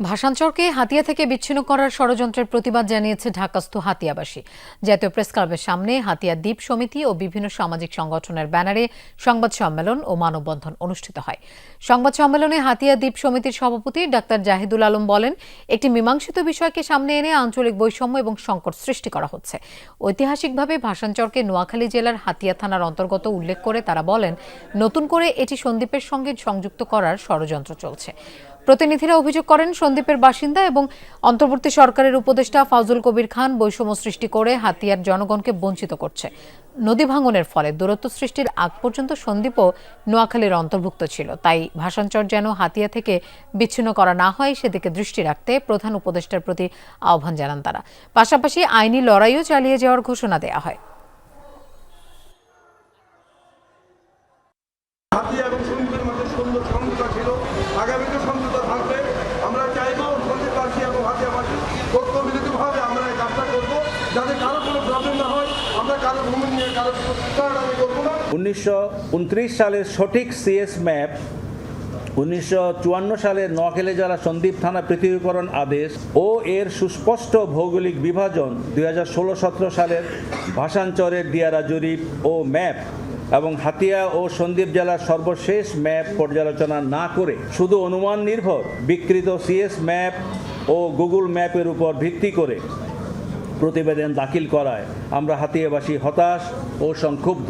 ভাষাঞ্চরকে হাতিয়া থেকে বিচ্ছিন্ন করার ষড়যন্ত্রের প্রতিবাদ জানিয়েছে ঢাকাস্থ হাতিয়াবাসী। জাতীয় প্রেস ক্লাবের সামনে হাতিয়া দ্বীপ সমিতি ও বিভিন্ন সামাজিক সংগঠনের ব্যানারে সংবাদ সম্মেলন ও মানববন্ধন অনুষ্ঠিত হয়। সংবাদ সম্মেলনে হাতিয়া দ্বীপ সমিতির সভাপতি ডাক্তার জাহিদুল আলম বলেন, একটি মীমাংসিত বিষয়কে সামনে এনে আঞ্চলিক বৈষম্য এবং সংকট সৃষ্টি করা হচ্ছে। ঐতিহাসিকভাবে ভাষাঞ্চরকে নোয়াখালী জেলার হাতিয়া থানার অন্তর্গত উল্লেখ করে তারা বলেন, নতুন করে এটি সন্দ্বীপের সঙ্গে সংযুক্ত করার ষড়যন্ত্র চলছে। প্রতিনিধিরা অভিযোগ করেন সন্দ্বীপের বাসিন্দা এবং অন্তর্বর্তী সরকারের উপদেষ্টা ফাজুল কবির খান বৈষম্য সৃষ্টি করে হাতিয়ার জনগণকে বঞ্চিত করছে। নদী ভাঙনের ফলে দূরত্ব সৃষ্টির আগ পর্যন্ত সন্দ্বীপও নোয়াখালীর অন্তর্ভুক্ত ছিল। তাই ভাষাঞ্চর যেন হাতিয়া থেকে বিচ্ছিন্ন করা না হয়, সেদিকে দৃষ্টি রাখতে প্রধান উপদেষ্টার প্রতি আহ্বান জানান তারা। পাশাপাশি আইনি লড়াইও চালিয়ে যাওয়ার ঘোষণা দেওয়া হয় হাতিয়া এবং সন্দ্বীপের মধ্যে সুন্দর সমঝোতা ছিল। আগামীতে সমঝোতা থাকবে। আমরা চাইব সন্দ্বীপবাসী এবং হাতিয়াবাসী ঐক্য মিলিতভাবে আমরা এই কাজটা করব। যাতে কারও কোনো প্রবলেম না হয়, আমরা কারও ভূমি নিয়ে কারও আমি করব না। উনিশশো সালের সঠিক সিএস ম্যাপ, উনিশশো সালের নোয়াখালী জেলা সন্দ্বীপ থানা পৃথিবীকরণ আদেশ ও এর সুস্পষ্ট ভৌগোলিক বিভাজন দুই হাজার সালের ভাষাঞ্চরের দিয়ারা জরিপ ও ম্যাপ। এবং হাতিয়া ও সন্দ্বীপ জেলার সর্বশেষ ম্যাপ পর্যালোচনা না করে শুধু অনুমান নির্ভর, বিকৃত সিএস ম্যাপ ও গুগল ম্যাপের উপর ভিত্তি করে প্রতিবেদন দাখিল করায় আমরা হাতিয়াবাসী হতাশ ও সংক্ষুব্ধ।